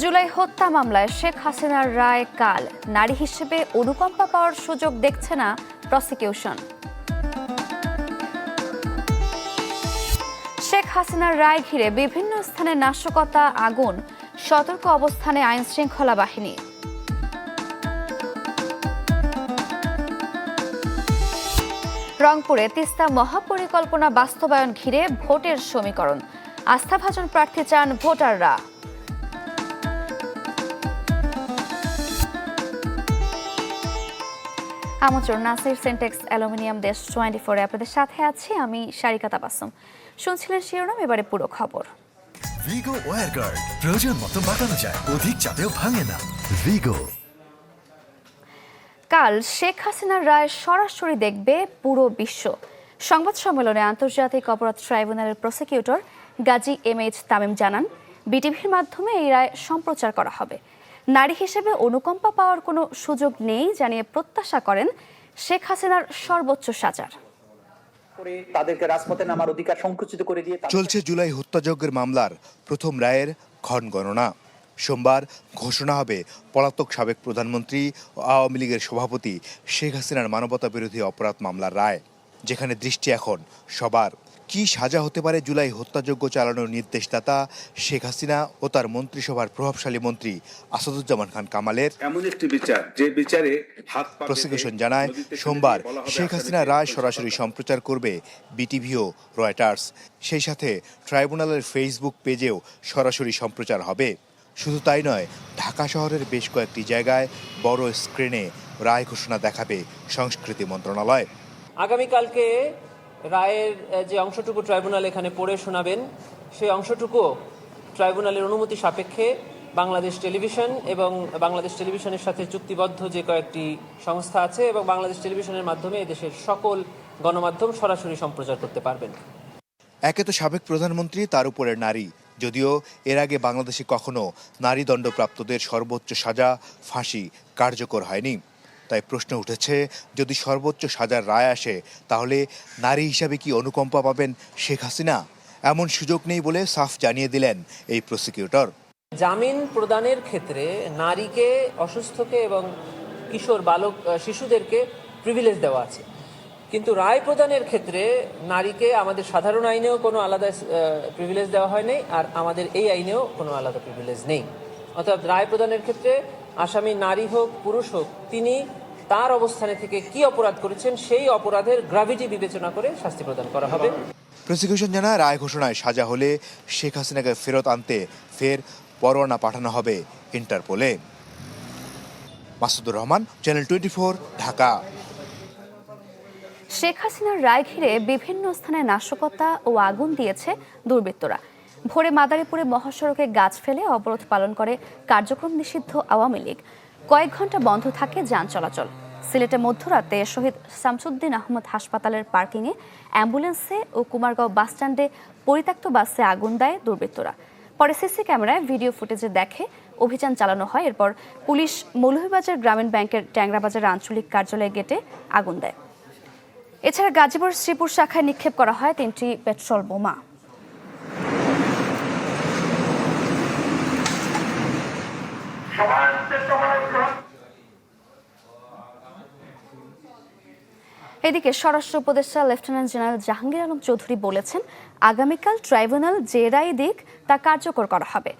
জুলাই হত্যা মামলায় শেখ হাসিনার রায় কাল। নারী হিসেবে অনুকম্পা পাওয়ার সুযোগ দেখছে না প্রসিকিউশন। শেখ হাসিনার রায় ঘিরে বিভিন্ন স্থানে নাশকতা, আগুন, সতর্ক অবস্থানে আইন শৃঙ্খলা বাহিনী। রংপুরে তিস্তা মহাপরিকল্পনা বাস্তবায়ন ঘিরে ভোটের সমীকরণ। আস্থাভাজন প্রার্থী চান ভোটাররা। আমন্ত্রণ Nasir Sentex aluminium Desh twenty ফোরে আপনাদের সাথে আছি আমি সারিকা তাবাসম। শুনছিলেন শিরোনাম এবারে পুরো খবর। ভিগো ওয়ার গার্ড প্রয়োজন মতো বাঁকানো যায় অধিক চাপেও ভাঙে না। ভিগো কাল শেখ হাসিনার রায় সরাসরি দেখবে পুরো বিশ্ব। সংবাদ সম্মেলনে আন্তর্জাতিক অপরাধ ট্রাইব্যুনালের prosecutor Gazi M H Tamim জানান বিটিভির মাধ্যমে এই রায় সম্প্রচার করা হবে। নারী হিসেবে অনুকম্পা পাওয়ার কোনো সুযোগ নেই জানিয়ে প্রত্যাশা করেন শেখ হাসিনার সর্বোচ্চ সাজার। তাদেরকে রাজপথে নামার অধিকার সংকুচিত করে দিয়ে চলছে জুলাই হত্যাযজ্ঞের মামলার প্রথম রায়ের ক্ষণ গণনা। সোমবার ঘোষণা হবে পলাতক সাবেক প্রধানমন্ত্রী ও আওয়ামী লীগের সভাপতি শেখ হাসিনার মানবতা বিরোধী অপরাধ মামলার রায় যেখানে দৃষ্টি এখন সবার কি সাজা হতে পারে জুলাই হত্যাযজ্ঞ চালানোর নির্দেশদাতা শেখ হাসিনা ও তার মন্ত্রিসভার প্রভাবশালী মন্ত্রী আসাদুজ্জামান খান কামালের এমন একটি বিচার যে বিচারে প্রসিকিউশন জানায় সোমবার শেখ হাসিনা রায় সরাসরি সম্প্রচার করবে বিটিভি ও রয়টার্স। সেই সাথে ট্রাইব্যুনালের ফেসবুক পেজেও সরাসরি সম্প্রচার হবে। শুধু তাই নয় ঢাকা শহরের বেশ কয়েকটি জায়গায় বড় স্ক্রিনে রায় ঘোষণা দেখাবে সংস্কৃতি মন্ত্রণালয়। আগামীকালকে রায়ের যে অংশটুকু ট্রাইব্যুনাল এখানে পড়ে শোনাবেন, সেই অংশটুকু ট্রাইব্যুনালের অনুমতি সাপেক্ষে বাংলাদেশ টেলিভিশন এবং বাংলাদেশ টেলিভিশনের সাথে চুক্তিবদ্ধ যে কয়েকটি সংস্থা আছে এবং বাংলাদেশ টেলিভিশনের মাধ্যমে দেশের সকল গণমাধ্যম সরাসরি সম্প্রচার করতে পারবেন। একে তো সাবেক প্রধানমন্ত্রী, তার উপরে নারী। যদিও এর আগে বাংলাদেশে কখনো নারী দণ্ডপ্রাপ্তদের সর্বোচ্চ সাজা, ফাঁসি কার্যকর হয়নি। তাই প্রশ্ন উঠেছে, যদি সর্বোচ্চ সাজার রায় আসে, তাহলে নারী হিসাবে কি অনুকম্পা পাবেন শেখ হাসিনা? এমন সুযোগ নেই বলে সাফ জানিয়ে দিলেন এই প্রসিকিউটর জামিন প্রদানের ক্ষেত্রে নারীকে, অসুস্থকে এবং কিশোর বালক শিশুদেরকে প্রিভিলেজ দেওয়া আছে। কিন্তু রায় প্রদানের ক্ষেত্রে নারীকে আমাদের সাধারণ আইনেও কোনো আলাদা প্রিভিলেজ দেওয়া হয়নি আর আমাদের এই আইনেও কোনো আলাদা প্রিভিলেজ নেই। অর্থাৎ রায় প্রদানের ক্ষেত্রে আসামি নারী হোক, পুরুষ হোক, তিনি তার অবস্থানে থেকে কি অপরাধ করেছেন সেই অপরাধের গ্রাভিটি বিবেচনা করে শাস্তি প্রদান করা হবে। প্রসিকিউশন জানায় রায় ঘোষণায় সাজা হলে শেখ হাসিনাকে ফেরত আনতে ফের পরোয়ানা পাঠানো হবে ইন্টারপোলে। Masudur Rahman channel twenty Dhaka. Sheikh হাসিনার রায় ঘিরে বিভিন্ন স্থানে নাশকতা ও আগুন দিয়েছে দুর্বৃত্তরা। ভোরে মাদারীপুরে মহাসড়কে গাছ ফেলে অবরোধ পালন করে কার্যক্রম নিষিদ্ধ আওয়ামী লীগ। কয়েক ঘণ্টা বন্ধ থাকে যান চলাচল। সিলেটে মধ্যরাতে শহীদ শামসুদ্দিন আহমদ হাসপাতালের পার্কিংয়ে অ্যাম্বুলেন্সে ও কুমারগাঁও বাসস্ট্যান্ডে পরিত্যক্ত বাসে আগুন দেয় দুর্বৃত্তরা। পরে সিসি ক্যামেরায় ভিডিও ফুটেজে দেখে অভিযান চালানো হয়। এরপর পুলিশ মৌলভীবাজার গ্রামীণ ব্যাংকের ট্যাংরাবাজার আঞ্চলিক কার্যালয়ে গেটে আগুন দেয়। এছাড়া গাজীপুর শ্রীপুর শাখায় নিক্ষেপ করা হয় তিনটি পেট্রোল বোমা। এদিকে স্বরাষ্ট্র উপদেষ্টা লেফটেন্যান্ট জেনারেল জাহাঙ্গীর আলম চৌধুরী বলেছেন, আগামীকাল ট্রাইব্যুনাল যে রায় দিক, তা কার্যকর করা হবে।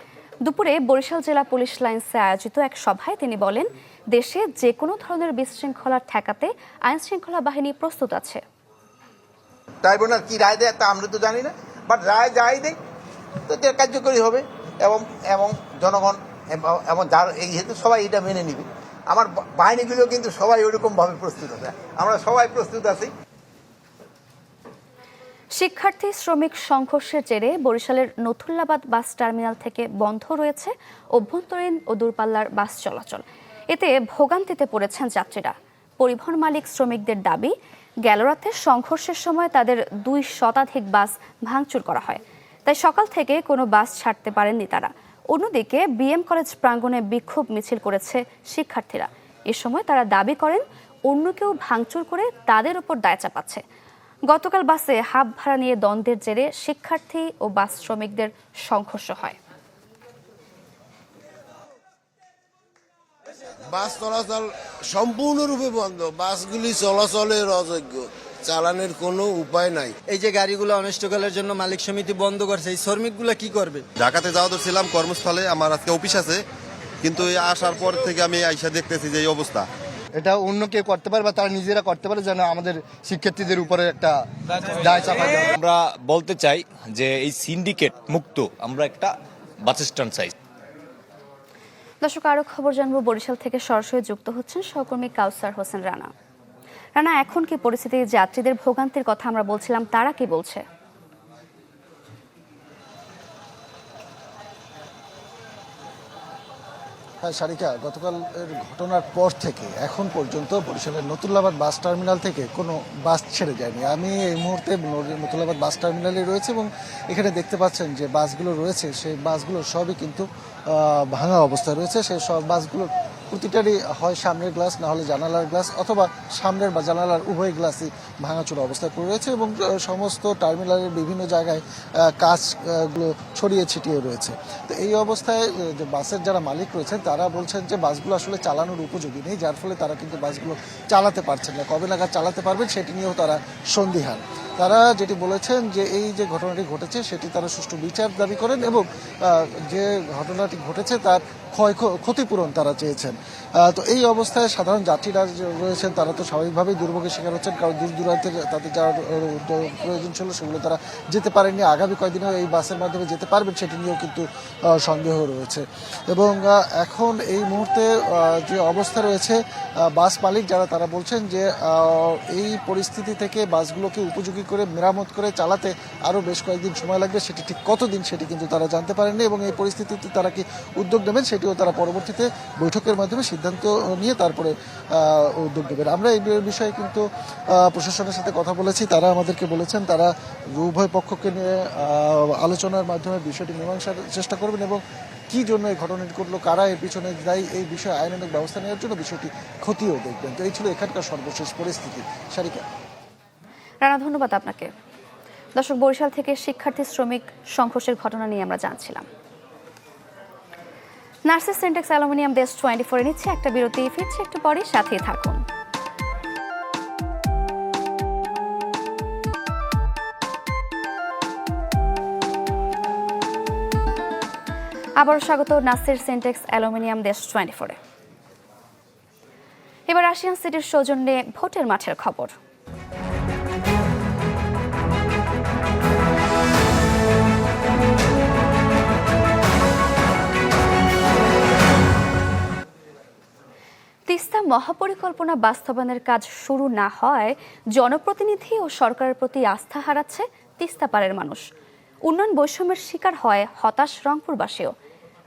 দুপুরে বরিশাল জেলা পুলিশ লাইন্সে আয়োজিত এক সভায় তিনি বলেন, দেশে যে কোনো ধরনের বিশৃঙ্খলা ঠেকাতে আইন শৃঙ্খলা বাহিনী প্রস্তুত আছে। ট্রাইব্যুনাল কি রায় দেয় তা আমরা তো জানি না বাট রায় যাই দেয় তো কার্যকরী হবে এবং এবং জনগণ এবং যার এই হেতু সবাই এটা মেনে নিবে। আমার বাহিনীগুলো কিন্তু সবাই ওরকমভাবে প্রস্তুত আছে। আমরা সবাই প্রস্তুত আছি। শিক্ষার্থী শ্রমিক সংঘর্ষের জেরে বরিশালের নথুল্লাবাদ বাস টার্মিনাল থেকে বন্ধ রয়েছে অভ্যন্তরীণ ও দূরপাল্লার বাস চলাচল। এতে ভোগান্তিতে পড়েছেন যাত্রীরা। পরিবহন মালিক শ্রমিকদের দাবি, গেল রাতে সংঘর্ষের সময় তাদের দুই শতাধিক বাস ভাঙচুর করা হয়। তাই সকাল থেকে কোনো বাস ছাড়তে পারেননি তারা। অন্যদিকে বিএম কলেজ প্রাঙ্গণে বিক্ষোভ মিছিল করেছে শিক্ষার্থীরা। এ সময় তারা দাবি করেন, অন্য কেউ ভাঙচুর করে তাদের উপর দায় চাপাচ্ছে। গতকাল বাসে হাফ ভাড়া নিয়ে দ্বন্দ্বের জেরে শিক্ষার্থী ও বাস শ্রমিকদের সংঘর্ষ হয়। বাস চলাচল সম্পূর্ণরূপে বন্ধ। বাসগুলি চলাচলের অযোগ্য। চালানোর কোনো উপায় নাই। এই যে গাড়িগুলো অনিষ্টকালের জন্য মালিক সমিতি বন্ধ করছে এই শ্রমিকগুলো কি করবে? ঢাকাতে যাওয়া তো ছিলাম কর্মস্থলে আমার আজকে অফিস আছে। কিন্তু এই আসার পর থেকে আমি আইসা দেখতেছি যে এই অবস্থা। এটা অন্য কেউ করতে পারে বা তারা নিজেরা করতে পারে যেন আমাদের শিক্ষার্থীদের উপরে একটা দায় চাপা আমরা বলতে চাই যে এই সিন্ডিকেট মুক্ত আমরা একটা বাস স্ট্যান্ড চাই। দর্শক আরও খবর জানব। বরিশাল থেকে সরাসরি যুক্ত হচ্ছেন সহকর্মী কাউসার হোসেন রানা। রানা, এখন কি পরিস্থিতি? যাত্রীদের ভোগান্তির কথা আমরা বলছিলাম, তারা কি বলছে? হ্যাঁ সারিকা, গতকাল এর ঘটনার পর থেকে, এখন পর্যন্ত বরিশালের নতুল্লাবাদ বাস টার্মিনাল থেকে কোনো বাস ছেড়ে যায়নি। আমি এই মুহূর্তে নতুল্লাবাদ বাস টার্মিনালে রয়েছে এবং এখানে দেখতে পাচ্ছেন যে বাসগুলো রয়েছে, সেই বাসগুলো সবই কিন্তু ভাঙা অবস্থায় রয়েছে। সেই সব বাসগুলো প্রতিটারই হয় সামনের গ্লাস, না হলে জানালার গ্লাস অথবা সামনের বা জানালার উভয় গ্লাসই ভাঙাচোরা অবস্থায় পড়ে রয়েছে এবং সমস্ত টার্মিনালের বিভিন্ন জায়গায় কাজগুলো ছড়িয়ে ছিটিয়ে রয়েছে। তো এই অবস্থায় যে বাসের যারা মালিক রয়েছেন, তারা বলছেন যে বাসগুলো আসলে চালানোর উপযোগী নেই, যার ফলে তারা কিন্তু বাসগুলো চালাতে পারছেন না। কবে নাগাদ চালাতে পারবেন, সেটি নিয়েও তারা সন্দিহান। তারা যেটি বলেছেন যে এই যে ঘটনাটি ঘটেছে, সেটি তারা সুষ্ঠু বিচার দাবি করেন এবং যে ঘটনাটি ঘটেছে তার ক্ষয় ক্ষতিপূরণ তারা চেয়েছেন। তো এই অবস্থায় সাধারণ যাত্রীরা রয়েছেন, তারা তো স্বাভাবিকভাবেই দুর্ভোগের শিকার হচ্ছেন, কারণ দূর দূরান্তে তাদের যাওয়ার প্রয়োজন ছিল, সেগুলো তারা যেতে পারেননি। আগামী কয়েকদিনেও এই বাসের মাধ্যমে যেতে পারবেন, সেটি নিয়েও কিন্তু সন্দেহ রয়েছে। এবং এখন এই মুহূর্তে যে অবস্থা রয়েছে বাস মালিক যারা, তারা বলছেন যে এই পরিস্থিতি থেকে বাসগুলোকে উপযোগী করে, মেরামত করে চালাতে আরও বেশ কয়েকদিন সময় লাগবে। সেটি ঠিক কতদিন সেটি কিন্তু তারা জানতে পারেননি এবং এই পরিস্থিতিতে তারা কি উদ্যোগ নেবেন সেটিও তারা পরবর্তীতে বৈঠকের মাধ্যমে সিদ্ধান্ত নিয়ে তারপরে উদ্যোগ নেবেন। আমরা এই বিষয়ে কিন্তু প্রশাসনের সাথে কথা বলেছি। তারা আমাদেরকে বলেছেন, তারা উভয় পক্ষকে নিয়ে আলোচনার মাধ্যমে বিষয়টি মীমাংসার চেষ্টা করবেন এবং কি জন্য এই ঘটনাটি ঘটলো, কারা এর পিছনে দায়ী, এই বিষয়ে আইনানুক ব্যবস্থা নেওয়ার জন্য বিষয়টি ক্ষতিও দেখবেন। তো এই ছিল এখানকার সর্বশেষ পরিস্থিতি। সারিকা। রানা, ধন্যবাদ আপনাকে। দর্শক, বরিশাল থেকে শিক্ষার্থী, শ্রমিক সংঘর্ষের ঘটনা নিয়ে আমরা জানছিলাম। নার্সেস সেন্টেক্স অ্যালুমিনিয়াম দেশ টোয়েন্টি ফোরে নিচ্ছে একটা বিরতি। ফিরছে একটু পরে, সাথেই থাকুন। আবারও স্বাগত Nasir Sentex aluminium Desh twenty ফোরে। এবার রাশিয়ান সিটির সৌজন্যে ভোটের মাঠের খবর। তিস্তা মহাপরিকল্পনা বাস্তবায়নের কাজ শুরু না হয়, জনপ্রতিনিধি ও সরকারের প্রতি আস্থা হারাচ্ছে তিস্তা পাড়ের মানুষ। উন্নয়ন বৈষম্যের শিকার হয় হতাশ রংপুরবাসীও।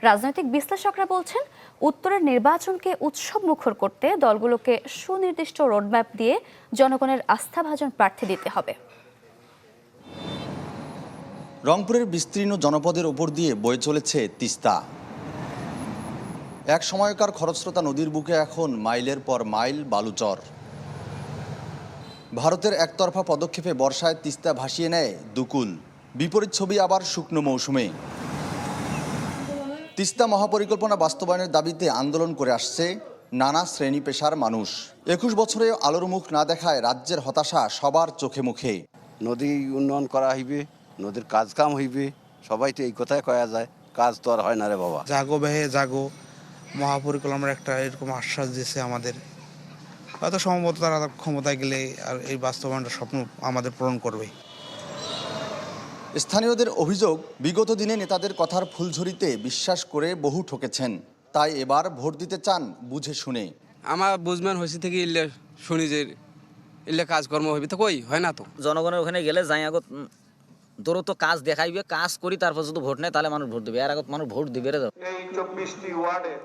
রাজনৈতিক বিশ্লেষকরা বলছেন, উত্তরের নির্বাচনকে উৎসব মুখর করতে দলগুলোকে সুনির্দিষ্ট রোডম্যাপ দিয়ে জনগণের আস্থাভাজন প্রার্থী দিতে হবে। রংপুরের বিস্তীর্ণ জনপদের ওপর দিয়ে বয়ে চলেছে তিস্তা। এক সময়কার খরস্রোতা নদীর বুকে এখন মাইলের পর মাইল বালুচর। ভারতের একতরফা পদক্ষেপে বর্ষায় তিস্তা ভাসিয়ে নেয় দুকুল। বিপরীত ছবি আবার শুকনো মৌসুমে। তিস্তা মহাপরিকল্পনা বাস্তবায়নের দাবিতে আন্দোলন করে আসছে নানা শ্রেণি পেশার মানুষ। একুশ বছরে আলোর মুখ না দেখায় রাজ্যের হতাশা সবার চোখে মুখে। নদী উন্নয়ন করা হইবে নদীর কাজ কাম হইবে সবাই তো এই কথাই কয়া যায় কাজ তো আর হয় না রে বাবা। জাগো বেহে জাগো। মহাপরিকল্পনার একটা এরকম আশ্বাস দিয়েছে আমাদের। হয়তো সম্ভবত তারা ক্ষমতায় গেলে আর এই বাস্তবায়নটা স্বপ্ন আমাদের পূরণ করবে। স্থানীয়দের অভিযোগ বিগত দিনে নেতাদের কথার ফুলঝুরিতে বিশ্বাস করে বহু ঠকেছেন। তাই এবার ভোট দিতে চান বুঝে শুনে। আমার বুঝম্যান হয়েছে থেকে ইল্লে শুনি যে ইল্লে কাজকর্ম হইবে তো কই? হয় না তো। জনগণের ওখানে গেলে যাই আগত দ্রুত কাজ দেখাইবে কাজ করি তারপর যদি ভোট নেয় তাহলে মানুষ ভোট দেবে। এর আগত মানুষ ভোট দিবে রে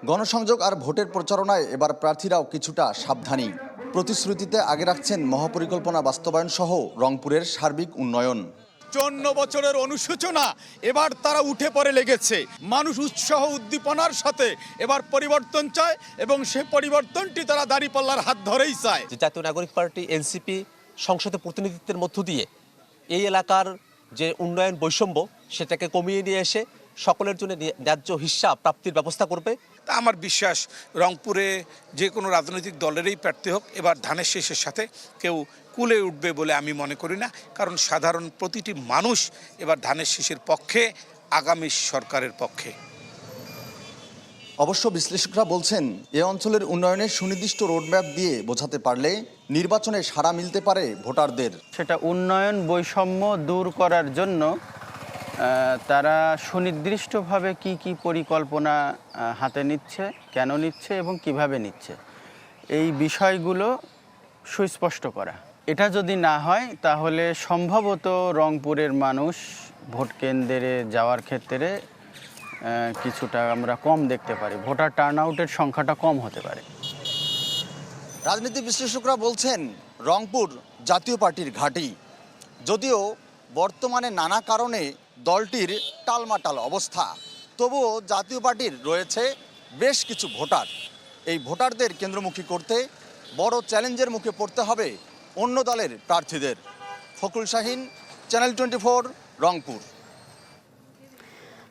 গণসংযোগ আর ভোটের প্রচারণায় এবার প্রার্থীরাও কিছুটা সাবধানী। প্রতিশ্রুতিতে আগে রাখছেন মহাপরিকল্পনা বাস্তবায়ন সহ রংপুরের সার্বিক উন্নয়ন। চন্ন বছরের অনুশোচনা এবার তারা উঠে পড়ে লেগেছে। মানুষ উৎসাহ উদ্দীপনার সাথে এবার পরিবর্তন চায় এবং সে পরিবর্তনটি তারা দাঁড়িপাল্লার হাত ধরেই চায়। যে জাতীয় নাগরিক পার্টি এনসিপি সংসদে প্রতিনিধিত্বের মধ্য দিয়ে এই এলাকার যে উন্নয়ন বৈষম্য সেটাকে কমিয়ে নিয়ে এসে সকলের জন্য ন্যায্য হিস্সা প্রাপ্তির ব্যবস্থা করবে। তা আমার বিশ্বাস রংপুরে যে কোনো রাজনৈতিক দলেরই প্রার্থী হোক, এবার ধানের শেষের সাথে কেউ কুলে উঠবে বলে আমি মনে করি না। কারণ সাধারণ প্রতিটি মানুষ এবার ধানের শেষের পক্ষে, আগামী সরকারের পক্ষে। অবশ্য বিশ্লেষকরা বলছেন, এ অঞ্চলের উন্নয়নের সুনির্দিষ্ট রোডম্যাপ দিয়ে বোঝাতে পারলে নির্বাচনে সাড়া মিলতে পারে ভোটারদের। সেটা উন্নয়ন বৈষম্য দূর করার জন্য তারা সুনির্দিষ্টভাবে কি কি পরিকল্পনা হাতে নিচ্ছে, কেন নিচ্ছে এবং কীভাবে নিচ্ছে, এই বিষয়গুলো সুস্পষ্ট করা। এটা যদি না হয়, তাহলে সম্ভবত রংপুরের মানুষ ভোট কেন্দ্রে যাওয়ার ক্ষেত্রে কিছুটা আমরা কম দেখতে পারি। ভোটার টার্ন আউটের সংখ্যাটা কম হতে পারে। রাজনীতি বিশ্লেষকরা বলছেন, রংপুর জাতীয় পার্টির ঘাঁটি। যদিও বর্তমানে নানা কারণে দলটির টালমাটাল অবস্থা, তবুও জাতীয় পার্টির রয়েছে বেশ কিছু ভোটার। এই ভোটারদের কেন্দ্রমুখী করতে বড় চ্যালেঞ্জের মুখে পড়তে হবে অন্য দলের প্রার্থীদের। ফকুল Shahin channel twenty four Rangpur.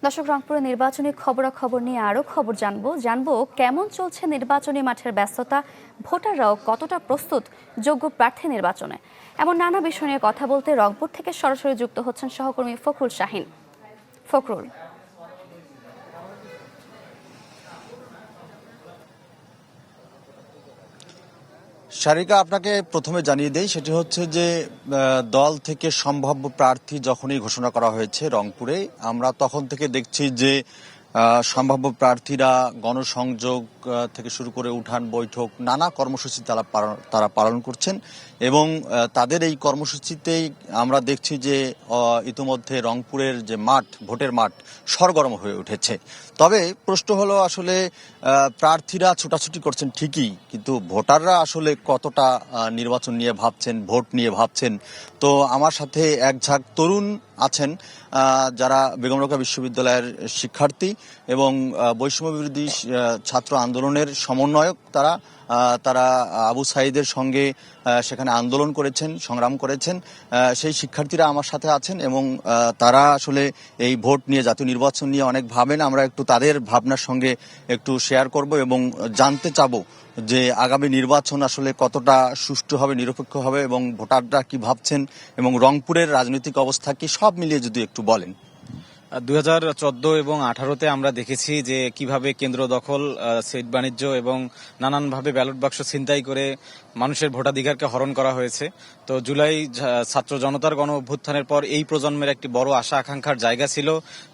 দর্শক, রংপুরে নির্বাচনী খবরাখবর নিয়ে আরও খবর জানব। জানব কেমন চলছে নির্বাচনী মাঠের ব্যস্ততা, ভোটাররাও কতটা প্রস্তুত যোগ্য প্রার্থী নির্বাচনে? এমন নানা বিষয় নিয়ে কথা বলতে রংপুর থেকে সরাসরি যুক্ত হচ্ছেন সহকর্মী ফখরুল শাহিন। ফখরুল সারিকা আপনাকে প্রথমে জানিয়ে দেই, সেটি হচ্ছে যে দল থেকে সম্ভাব্য প্রার্থী যখনই ঘোষণা করা হয়েছে রংপুরে, আমরা তখন থেকে দেখছি যে সম্ভাব্য প্রার্থীরা গণসংযোগ থেকে শুরু করে উঠান, বৈঠক, নানা কর্মসূচি তারা তারা পালন করছেন এবং তাদের এই কর্মসূচিতেই আমরা দেখছি যে ইতিমধ্যে রংপুরের যে মাঠ, ভোটের মাঠ সরগরম হয়ে উঠেছে। তবে প্রশ্ন হলো আসলে প্রার্থীরা ছোটাছুটি করছেন ঠিকই, কিন্তু ভোটাররা আসলে কতটা নির্বাচন নিয়ে ভাবছেন, ভোট নিয়ে ভাবছেন? তো আমার সাথে এক ঝাঁক তরুণ আছেন যারা বেগম রোকেয়া বিশ্ববিদ্যালয়ের শিক্ষার্থী এবং বৈষম্য বিরোধী ছাত্র ছাত্র আন্দোলনের সমন্বয়ক তারা তারা আবু সাইদের সঙ্গে সেখানে আন্দোলন করেছেন, সংগ্রাম করেছেন। সেই শিক্ষার্থীরা আমার সাথে আছেন এবং তারা আসলে এই ভোট নিয়ে, জাতীয় নির্বাচন নিয়ে অনেক ভাবেন। আমরা একটু তাদের ভাবনার সঙ্গে একটু শেয়ার করব এবং জানতে চাবো যে আগামী নির্বাচন আসলে কতটা সুষ্ঠু হবে, নিরপেক্ষ হবে এবং ভোটাররা কি ভাবছেন এবং রংপুরের রাজনৈতিক অবস্থা কি? সব মিলিয়ে যদি একটু বলেন। দুই হাজার এবং আঠারোতে আমরা দেখেছি যে কীভাবে কেন্দ্র দখল সেট বাণিজ্য এবং নানানভাবে ব্যালট বাক্স ছিনতাই করে মানুষের ভোটাধিকারকে হরণ করা হয়েছে। তো জুলাই ছাত্র জনতার গণ অভ্যুত্থানের পর এই প্রজন্মের একটি বড় আশা আকাঙ্ক্ষার জায়গা ছিল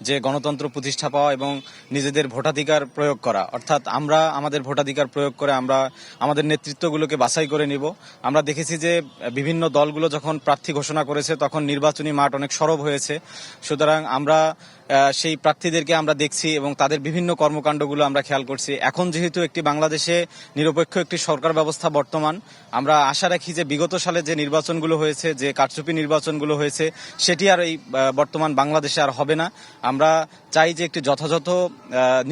যে গণতন্ত্র প্রতিষ্ঠা পাওয়া এবং নিজেদের ভোটাধিকার প্রয়োগ করা। অর্থাৎ আমরা আমাদের ভোটাধিকার প্রয়োগ করে আমরা আমাদের নেতৃত্বগুলোকে বাছাই করে নিব। আমরা দেখেছি যে বিভিন্ন দলগুলো যখন প্রার্থী ঘোষণা করেছে, তখন নির্বাচনী মাঠ অনেক সরব হয়েছে। সুতরাং আমরা সেই প্রার্থীদেরকে আমরা দেখছি এবং তাদের বিভিন্ন কর্মকাণ্ডগুলো আমরা খেয়াল করছি। এখন যেহেতু একটি বাংলাদেশে নিরপেক্ষ একটি সরকার ব্যবস্থা বর্তমান, আমরা আশা রাখি যে বিগত সালে যে নির্বাচনগুলো হয়েছে, যে কারচুপি নির্বাচনগুলো হয়েছে, সেটি আর এই বর্তমান বাংলাদেশে আর হবে না। আমরা চাই যে একটি যথাযথ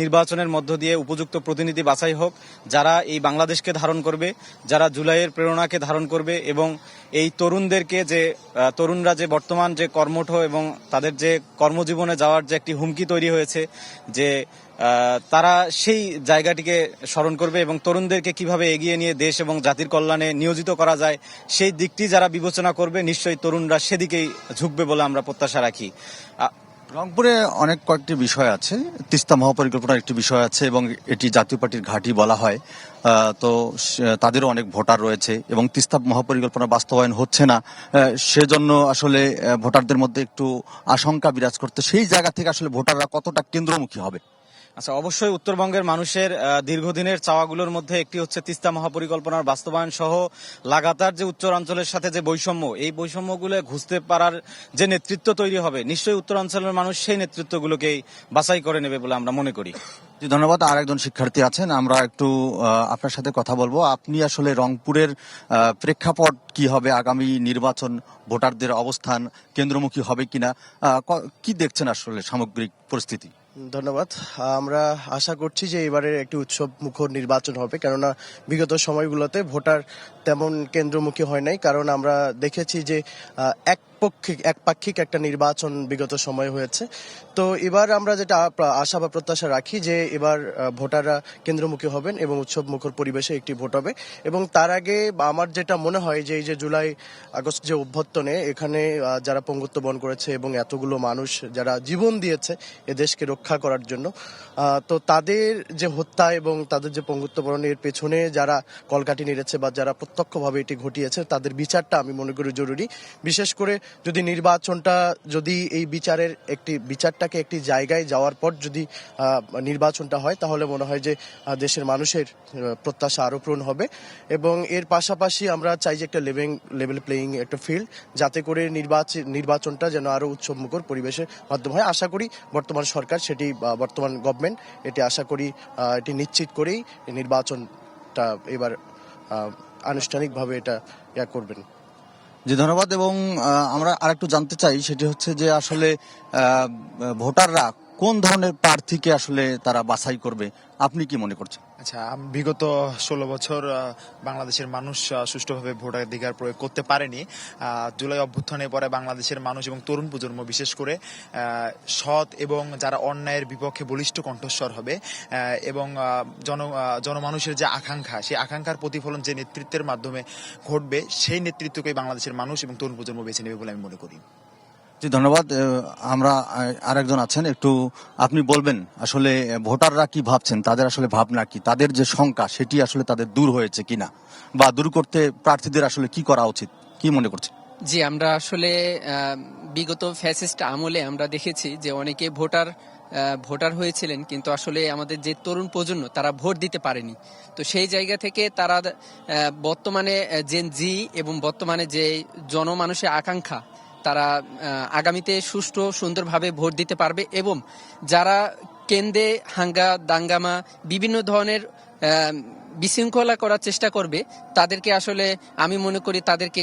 নির্বাচনের মধ্য দিয়ে উপযুক্ত প্রতিনিধি বাছাই হোক, যারা এই বাংলাদেশকে ধারণ করবে, যারা জুলাইয়ের প্রেরণাকে ধারণ করবে এবং এই তরুণদেরকে যে তরুণরা যে বর্তমান যে কর্মঠ এবং তাদের যে কর্মজীবনে যাওয়ার যে একটি হুমকি তৈরি হয়েছে, যে তারা সেই জায়গাটিকে স্মরণ করবে এবং তরুণদেরকে কীভাবে এগিয়ে নিয়ে দেশ এবং জাতির কল্যাণে নিয়োজিত করা যায়, সেই দিকটি যারা বিবেচনা করবে, নিশ্চয়ই তরুণরা সেদিকেই ঝুঁকবে বলে আমরা প্রত্যাশা রাখি। রংপুরে অনেক কয়েকটি বিষয় আছে। তিস্তা মহাপরিকল্পনার একটি বিষয় আছে এবং এটি জাতীয় পার্টির ঘাঁটি বলা হয়। তো তাদেরও অনেক ভোটার রয়েছে এবং তিস্তা মহাপরিকল্পনা বাস্তবায়ন হচ্ছে না। সেজন্য আসলে ভোটারদের মধ্যে একটু আশঙ্কা বিরাজ করতে, সেই জায়গা থেকে আসলে ভোটাররা কতটা কেন্দ্রমুখী হবে? আচ্ছা অবশ্যই উত্তরবঙ্গের মানুষের দীর্ঘদিনের চাওয়াগুলোর মধ্যে একটি হচ্ছে তিস্তা মহাপরিকল্পনার বাস্তবায়ন সহ লাগাতার যে উত্তরাঞ্চলের সাথে যে বৈষম্য, এই বৈষম্যগুলো ঘুষতে পারার যে নেতৃত্ব তৈরি হবে, নিশ্চয়ই উত্তরাঞ্চলের মানুষ সেই নেতৃত্বগুলোকেই বাছাই করে নেবে বলে আমরা মনে করি। ধন্যবাদ। আর একজন শিক্ষার্থী আছেন, আমরা একটু আপনার সাথে কথা বলব। আপনি আসলে রংপুরের প্রেক্ষাপট কি হবে? আগামী নির্বাচন, ভোটারদের অবস্থান কেন্দ্রমুখী হবে কিনা? কি দেখছেন আসলে সামগ্রিক পরিস্থিতি? ধন্যবাদ। আমরা আশা করছি যে এবারে একটি উৎসব মুখর নির্বাচন হবে, কেননা বিগত সময়গুলোতে ভোটার তেমন কেন্দ্রমুখী হয় নাই। কারণ আমরা দেখেছি যে এক একপক্ষিক, একপাক্ষিক একটা নির্বাচন বিগত সময় হয়েছে। তো এবার আমরা যেটা আশা বা প্রত্যাশা রাখি যে এবার ভোটাররা কেন্দ্রমুখী হবেন এবং উৎসব মুখর পরিবেশে একটি ভোট হবে। এবং তার আগে আমার যেটা মনে হয় যে এই যে জুলাই, আগস্ট যে অভ্যর্থনে এখানে যারা পঙ্গুত্ব বন করেছে এবং এতগুলো মানুষ যারা জীবন দিয়েছে এ দেশকে রক্ষা করার জন্য তো তাদের যে হত্যা এবং তাদের যে পঙ্গুত্ব বরণের পেছনে যারা কলকাঠি নেড়েছে বা যারা প্রত্যক্ষভাবে এটি ঘটিয়েছে, তাদের বিচারটা আমি মনে করি জরুরি। বিশেষ করে যদি নির্বাচনটা, যদি এই বিচারের একটি, বিচারটাকে একটি জায়গায় যাওয়ার পর যদি নির্বাচনটা হয়, তাহলে মনে হয় যে দেশের মানুষের প্রত্যাশা আরও পূরণ হবে। এবং এর পাশাপাশি আমরা চাই যে একটা লেভেল লেভেল প্লেয়িং একটা ফিল্ড যাতে করে নির্বাচন নির্বাচনটা যেন আরও উৎসবমুখর পরিবেশের মাধ্যমে হয়। আশা করি বর্তমান সরকার সেটি বর্তমান গভর্নমেন্ট এটি আশা করি এটি নিশ্চিত করেই নির্বাচনটা এবার আনুষ্ঠানিকভাবে এটা ইয়া করবেন। জি ধন্যবাদ এবং আমরা আরেকটু জানতে চাই সেটি হচ্ছে যে আসলে ভোটাররা কোন ধরনের প্রার্থীকে আসলে তারা বাছাই করবে? আপনি কি মনে করছেন? আচ্ছা বিগত ষোলো বছর বাংলাদেশের মানুষ সুষ্ঠুভাবে ভোটাধিকার প্রয়োগ করতে পারেনি। জুলাই অভ্যুত্থানের পরে বাংলাদেশের মানুষ এবং তরুণ প্রজন্ম, বিশেষ করে সৎ এবং যারা অন্যায়ের বিপক্ষে বলিষ্ঠ কণ্ঠস্বর হবে এবং জন জনমানুষের যে আকাঙ্ক্ষা, সেই আকাঙ্ক্ষার প্রতিফলন যে নেতৃত্বের মাধ্যমে ঘটবে, সেই নেতৃত্বকেই বাংলাদেশের মানুষ এবং তরুণ প্রজন্ম বেছে নেবে বলে আমি মনে করি। জি, ধন্যবাদ। আমরা আরেকজন আছেন, একটু আপনি বলবেন, আসলে ভোটাররা কি ভাবছেন? তাদের আসলে ভাবনা কি? তাদের যে শঙ্কা, সেটি আসলে তাদের দূর হয়েছে কিনা? বা দূর করতে প্রার্থীদের আসলে কি করা উচিত? কি মনে করছেন? জি, আমরা আসলে বিগত ফ্যাসিস্ট আমলে আমরা দেখেছি যে অনেকে ভোটার ভোটার হয়েছিলেন, কিন্তু আসলে আমাদের যে তরুণ প্রজন্ম, তারা ভোট দিতে পারেনি। তো সেই জায়গা থেকে তারা বর্তমানে জেন জি এবং বর্তমানে যে জনমানুষের আকাঙ্ক্ষা তারা আগামীতে সুষ্ঠু, সুন্দরভাবে ভোট দিতে পারবে এবং যারা কেন্দ্রে হাঙ্গা, দাঙ্গামা, বিভিন্ন ধরনের বিশৃঙ্খলা করার চেষ্টা করবে, তাদেরকে আসলে আমি মনে করি তাদেরকে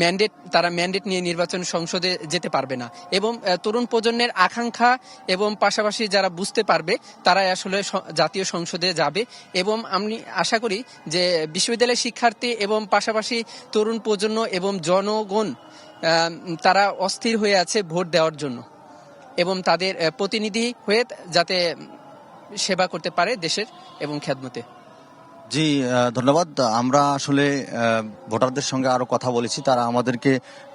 ম্যান্ডেট তারা ম্যান্ডেট নিয়ে নির্বাচন সংসদে যেতে পারবে না। এবং তরুণ প্রজন্মের আকাঙ্ক্ষা এবং পাশাপাশি যারা বুঝতে পারবে, তারাই আসলে জাতীয় সংসদে যাবে। এবং আমি আশা করি যে বিশ্ববিদ্যালয়ের শিক্ষার্থী এবং পাশাপাশি তরুণ প্রজন্ম এবং জনগণ তারা অস্থির হয়ে আছে ভোট দেওয়ার জন্য এবং তাদের প্রতিনিধি হয়ে যাতে সেবা করতে পারে দেশের এবং খ্যাতমতে জি ধন্যবাদ। আমরা আসলে ভোটারদের সঙ্গে আরও কথা বলেছি। তারা আমাদেরকে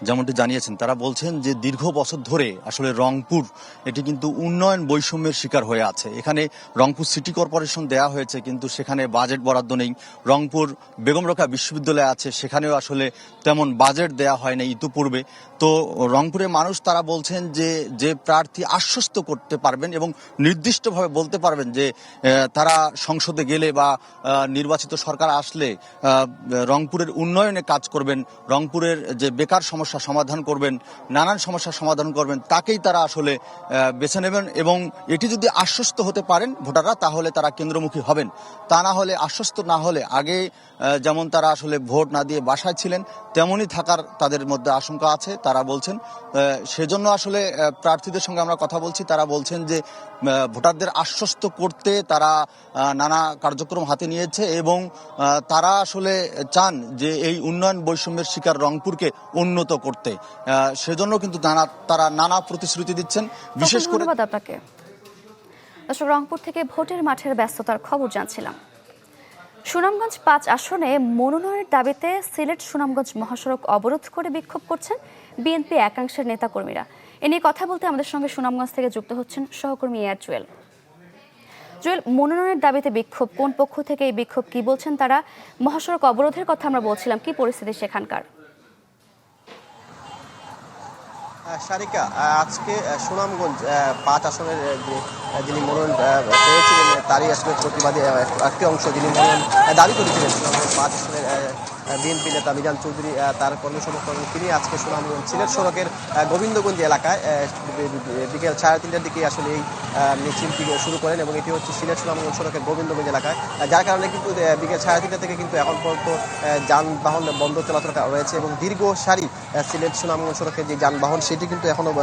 যেমনটি জানিয়েছেন, তারা বলছেন যে দীর্ঘ বছর ধরে আসলে রংপুর, এটি কিন্তু উন্নয়ন বৈষম্যের শিকার হয়ে আছে। এখানে রংপুর সিটি কর্পোরেশন দেয়া হয়েছে, কিন্তু সেখানে বাজেট বরাদ্দ নেই। রংপুর বেগম বিশ্ববিদ্যালয় আছে, সেখানেও আসলে তেমন বাজেট দেয়া হয় না ইতিপূর্বে। তো রংপুরের মানুষ তারা বলছেন যে যে প্রার্থী আশ্বস্ত করতে পারবেন এবং নির্দিষ্টভাবে বলতে পারবেন যে তারা সংসদে গেলে বা নির্বাচিত সরকার আসলে রংপুরের উন্নয়নে কাজ করবেন। রংপুরের যে বেকার সমস্যা সমাধান করবেন, নানান সমস্যার সমাধান করবেন, তাকেই তারা আসলে বেছে নেবেন এবং এটি যদি আশ্বস্ত হতে পারেন ভোটাররা, তাহলে তারা কেন্দ্রমুখী হবেন। তা না হলে, আশ্বস্ত না হলে, আগে যেমন তারা আসলে ভোট না দিয়ে বাসায় ছিলেন, তেমনই থাকার তাদের মধ্যে আশঙ্কা আছে, তারা বলছেন সেজন্য আসলে প্রার্থীদের সঙ্গে আমরা কথা বলছি, তারা বলছেন যে ভোটারদের আশ্বস্ত করতে তারা নানা কার্যক্রম হাতে নিয়েছে এবং তারা আসলে চান যে, এই উন্নয়ন বৈষম্যের শিকার রংপুরকে উন্নত করতে। সেজন্য কিন্তু নানা তারা নানা প্রতিশ্রুতি দিচ্ছেন। বিশেষ করে ধন্যবাদ আপনাকে। দর্শক রংপুর থেকে ভোটের মাঠের ব্যস্ততার খবর জানছিলাম। সুনামগঞ্জ পাঁচ আসনে মনোনয়নের দাবিতে সিলেট সুনামগঞ্জ মহাসড়ক অবরোধ করে বিক্ষোভ করছেন বিএনপি একাংশের নেতাকর্মীরা। এ নিয়ে কথা বলতে আমাদের সঙ্গে সুনামগঞ্জ থেকে যুক্ত হচ্ছেন সহকর্মী এয়ার জুয়েল। জুয়েল মনোনয়নের দাবিতে বিক্ষোভ কোন পক্ষ থেকে এই বিক্ষোভ কি বলছেন তারা? মহাসড়ক অবরোধের কথা আমরা বলছিলাম কি পরিস্থিতি সেখানকার? সারিকা আজকে সুনামগঞ্জ পাঁচ আসনের যিনি মনোনয়ন পেয়েছিলেন, তারই আসলে প্রতিবাদী একটি অংশ যিনি মনোনয়ন দাবি করেছিলেন সুনামগঞ্জ পাঁচ আসনের বিএনপি নেতা মিজান চৌধুরী তার কর্মসমর্থন তিনি আজকে সুনামগঞ্জ সিলেট সড়কের গোবিন্দগঞ্জ এলাকায় বিকেল সাড়ে তিনটার দিকে আসলে এই মিছিলটি শুরু করেন এবং এটি হচ্ছে সিলেট সুনামগঞ্জ সড়কের গোবিন্দগঞ্জ এলাকায় যার কারণে কিন্তু বিকেল সাড়ে তিনটা থেকে কিন্তু এখন পর্যন্ত যানবাহন বন্ধ চলাচল রয়েছে এবং দীর্ঘ সারি সিলেট সুনামগঞ্জ সড়কের যে যানবাহন, সেটি কিন্তু এখনও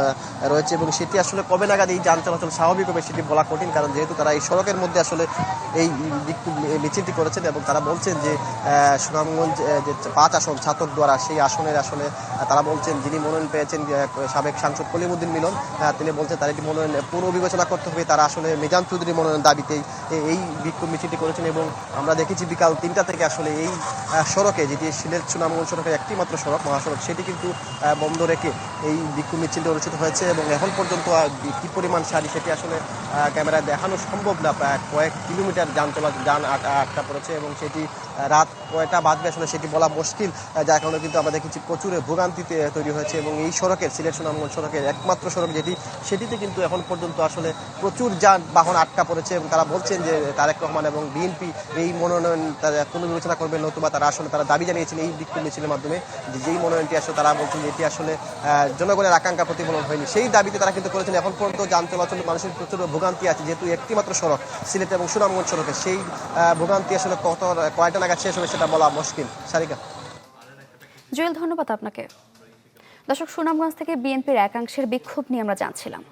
রয়েছে এবং সেটি আসলে কবে নাগাদ এই যান চলাচল স্বাভাবিক হবে সেটি বলা কঠিন, কারণ যেহেতু তারা এই সড়কের মধ্যে আসলে এই মিছিলটি করেছেন এবং তারা বলছেন যে সুনামগঞ্জ যে পাঁচ আসন ছাতক দ্বারা সেই আসনের আসলে তারা বলছেন, যিনি মনোনয়ন পেয়েছেন সাবেক সাংসদ কলিমুদ্দিন মিলন তিনি বলছেন তার এটি মনোনয়ন পুনর্বিবেচনা করতে হবে। তারা আসলে মিজান চৌধুরী মনোনয়ন দাবিতেই এই বিক্ষোভ মিছিলটি করেছেন এবং আমরা দেখেছি বিকাল তিনটা থেকে আসলে এই সড়কে, যেটি সিলেট সুনামগঞ্জ সড়কের একটি মাত্র সড়ক, মহাসড়ক, সেটি কিন্তু বন্ধ রেখে এই বিক্ষোভ মিছিলটি অনুষ্ঠিত হয়েছে এবং এখন পর্যন্ত কি পরিমাণ সারি সেটি আসলে ক্যামেরায় দেখানো সম্ভব না। কয়েক কিলোমিটার যান চলা যান আট- আটকা পড়েছে এবং সেটি রাত কয়টা বাজবে আসলে সেটি বলা মুশকিল যার কারণে কিন্তু আমরা দেখেছি প্রচুর ভোগান্তিতে তৈরি হয়েছে এবং এই সড়কের, সিলেট সুনামগঞ্জ সড়কের একমাত্র সড়ক যেটি, সেটিতে কিন্তু এখন পর্যন্ত আসলে প্রচুর যানবাহন আটকা পড়েছে এবং তারা বলছেন যে তারেক রহমান এবং বিএনপি এই মনোনয়ন তারা পুনর্বিবেচনা করবে নতুবা তারা আসলে তারা দাবি জানিয়েছেন এই বিক্ষোভ মিছিলের মাধ্যমে যে যেই মনোনয়নটি আসলে তারা বলছেন যে এটি আসলে জনগণের আকাঙ্ক্ষা প্রতিফলন হয়নি। সেই দাবিতে তারা কিন্তু করেছেন, এখন পর্যন্ত যান চলাচল মানুষের প্রচুর ভোগান্তি আছে, যেহেতু একটি মাত্র সড়ক, সিলেট এবং সুনামগঞ্জ সড়কে সেই ভোগান্তি আসলে কত কয়টা নাগাদ শেষ হবে সেটা বলা মুশকিল। সারিকা। জুয়েল ধন্যবাদ আপনাকে। দর্শক সুনামগঞ্জ থেকে বিএনপির একাংশের বিক্ষোভ নিয়ে আমরা জানছিলাম।